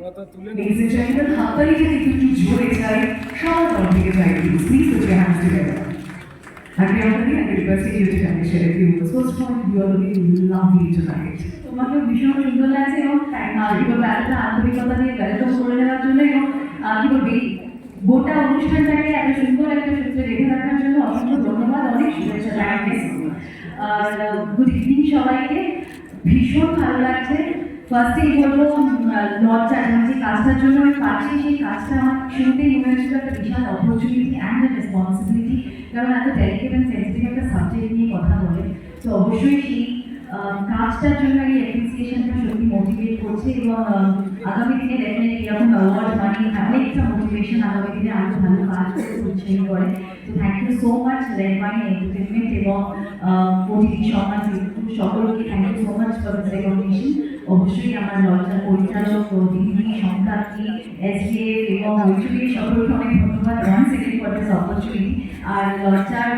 আমরা তো তুলে Ladies and একটু একটু জোরে সবার তরফ থেকে চাই please please put your hands together. And Priyanka, I request you to kindly share a few words. First of all, you are looking lovely tonight. তোমাকে ভীষণ সুন্দর লাগছে এবং কি বলব এতটা আন্তরিকতা দিয়ে ওয়েলকাম করে নেওয়ার জন্য এবং কি বলব গোটা অনুষ্ঠানটাকে এত সুন্দর একটা সূত্রে রেখে রাখার জন্য অসংখ্য ধন্যবাদ অনেক শুভেচ্ছা আর গুড ইভিনিং সবাইকে ভীষণ ভালো লাগছে ফার্স্টেই বলব লজ্জা আমার যে কাজটার জন্য আমি পাচ্ছি সেই কাজটা আমার শুরুতেই মনে হয়েছিল একটা বিশাল অপরচুনিটি অ্যান্ড রেসপন্সিবিলিটি কারণ এত ডেলিকেট অ্যান্ড সেন্সিটিভ একটা সাবজেক্ট নিয়ে কথা বলে। তো অবশ্যই সেই কাজটার জন্য এই অ্যাপ্রিসিয়েশনটা সত্যি মোটিভেট করছে এবং আগামী দিনে ডেফিনেটলি এরকম অ্যাওয়ার্ড মানে অনেকটা মোটিভেশন আগামী দিনে আরও ভালো কাজ করতে করে। তো thank you so much Red Money entertainment এবং ওটিটি সমাজ সকলকে thank you so much for recognition অবশ্যই আমার লজ্জার পরিচালক ও দিদি সংক্রান্তি এসডিএফ এবং ওইচুবি সকলকে অনেক ধন্যবাদ। অপরচুনিটি আর লজ্জার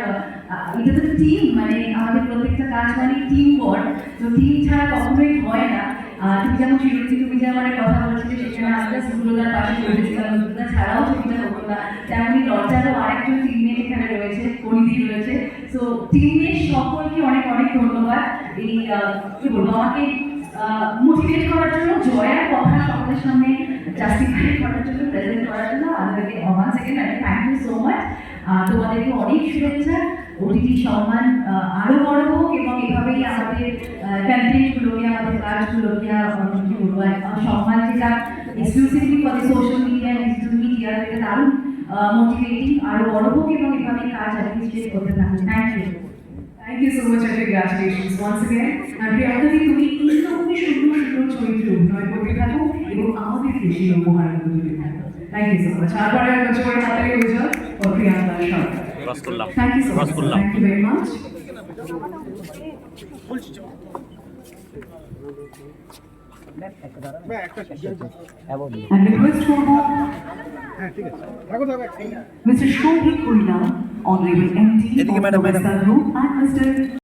এটা তো টিম মানে আমাদের প্রত্যেকটা কাজ মানে টিম ওয়ার্ক তো টিম ছাড়া কখনোই হয় না। তুমি যেমন শিরোজি তুমি যে আমার কথা বলছিলে, সেখানে আমরা সুব্রতার পাশে বলেছিলাম সুব্রতা ছাড়াও ছবিটা হতো না। তেমনি লজ্জারও আরেকজন টিমমেট এখানে রয়েছে, পরিধি রয়েছে। তো টিমের সকলকে অনেক অনেক ধন্যবাদ। এই কি বলব? আমাকে মোটিভেট করার জন্য জয়ার কথা সকলের সামনে জাস্টিফাই করার জন্য প্রেজেন্ট করার জন্য আমাদেরকে ওয়ান সেকেন্ড আমি থ্যাংক ইউ সো মাচ তোমাদেরকে অনেক শুভেচ্ছা। ওটিটি সম্মান আহ, আরও বড় হোক এবং এভাবেই আমাদের কন্টেন্টগুলোকে আমাদের কাজগুলোকে কি বলব। সম্মান যেটা exclusively for social media digital media এটা দারুণ মোটিভেটিং আরও বড় হোক এবং এভাবে কাজ অ্যাপ্রিসিয়েট করতে থাকুন। Thank you Thank you so much and congratulations once again. And Priyanka, তুমি এইরকমই সুন্দর সুন্দর চরিত্রে অভিনয় করতে থাকো এবং আমাদেরকে সেই উপহারগুলো দিতে থাকো থ্যাংক ইউ সো মাচ তারপরে আমরা জোরে হাতালি হয়ে যাও ও Priyanka Sarkar rasgulla thank you so much rasgulla thank you very much And request for থাকো থাকো Mr. Shobhik Kurila, Honorable MD, Madam, Madam. Group and Mr.